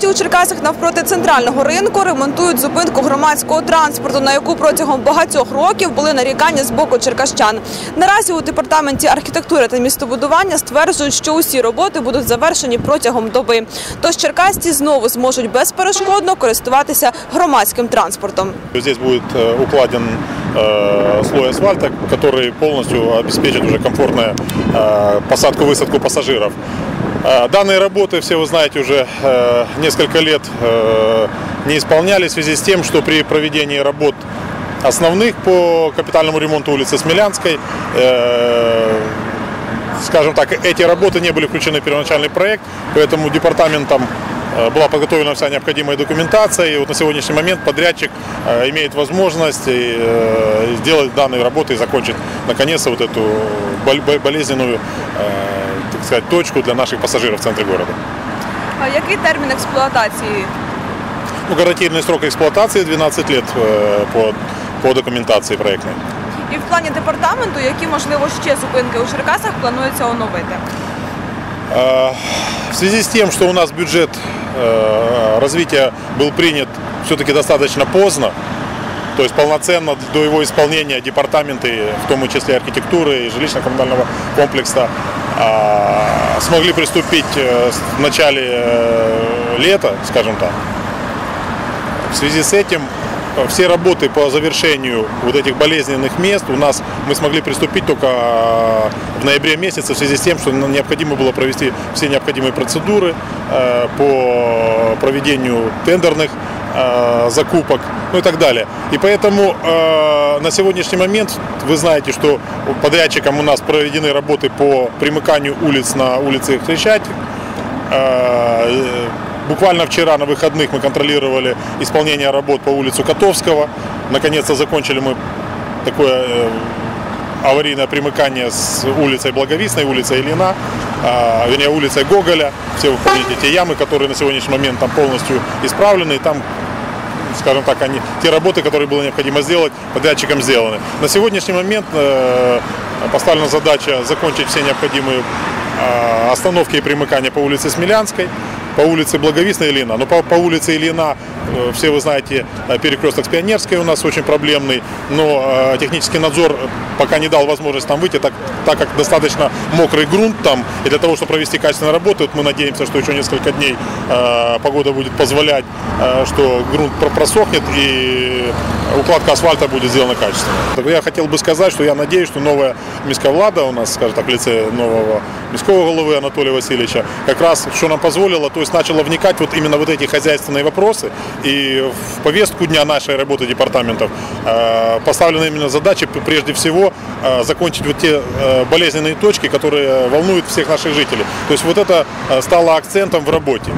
Нарешті у Черкасах навпроти центрального ринку ремонтують зупинку громадського транспорту, на яку протягом багатьох років були нарікання з боку черкащан. Наразі у департаменті архітектури та містобудування стверджують, що усі роботи будуть завершені протягом доби. Тож черкасці знову зможуть безперешкодно користуватися громадським транспортом. Здесь будет э, укладен э, слой асфальта, который полностью обеспечит уже комфортную э, посадку-высадку пассажиров. Э, Данные работы, все вы знаете, уже э, несколько лет э, не исполнялись в связи с тем, что при проведении работ основных по капитальному ремонту улицы Смелянской э, скажем так, эти работы не были включены в первоначальный проект, поэтому департаментом была подготовлена вся необходимая документация, и вот на сегодняшний момент подрядчик э, имеет возможность э, сделать данные работы и закончить наконец-то вот эту бол- бо- болезненную, э, так сказать, точку для наших пассажиров в центре города. А який термін експлуатації? Ну, гарантийный срок эксплуатации 12 лет э, по, по документации проектной. І в плані департаменту, які можливо ще зупинки у Черкасах планується оновити? Э, В связи с тем, что у нас бюджет э, развития был принят все-таки достаточно поздно, то есть полноценно до его исполнения департаменты, в том числе архитектуры и жилищно-коммунального комплекса, а, смогли приступить э, в начале э, лета, скажем так. В связи с этим все работы по завершению вот этих болезненных мест у нас мы смогли приступить только э, в ноябре месяце в связи с тем, что необходимо было провести все необходимые процедуры э, по проведению тендерных э, закупок, ну и так далее. И поэтому э, на сегодняшний момент вы знаете, что подрядчиком у нас проведены работы по примыканию улиц на улице Хрещатик. Э, Буквально вчера на выходных мы контролировали исполнение работ по улицу Котовского. Наконец-то закончили мы такое э, аварийное примыкание с улицей Благовестной, улицей Ильина, а, вернее улицей Гоголя. Все вы помните те ямы, которые на сегодняшний момент там полностью исправлены. И там скажем так, они, те работы, которые было необходимо сделать, подрядчиком сделаны. На сегодняшний момент э, поставлена задача закончить все необходимые э, остановки и примыкания по улице Смелянской, по улице Благовестной Ильина. Но по, по улице Ильина, все вы знаете, э, перекресток с Пионерской у нас очень проблемный, но э, технический надзор пока не дал возможность там выйти, так, так как достаточно мокрый грунт там, и для того, чтобы провести качественные работы, вот мы надеемся, что еще несколько дней э, погода будет позволять, э, что грунт про- просохнет и укладка асфальта будет сделана качественно. Я хотел бы сказать, что я надеюсь, что новая міська влада у нас, скажем так, в лице нового міського головы Анатолия Васильевича, как раз, что нам позволило, то есть начала вникать вот именно вот эти хозяйственные вопросы и в повестку дня нашей работы департаментов э, поставлена именно задача прежде всего э, закончить вот те э, болезненные точки, которые волнуют всех наших жителей. То есть вот это стало акцентом в работе.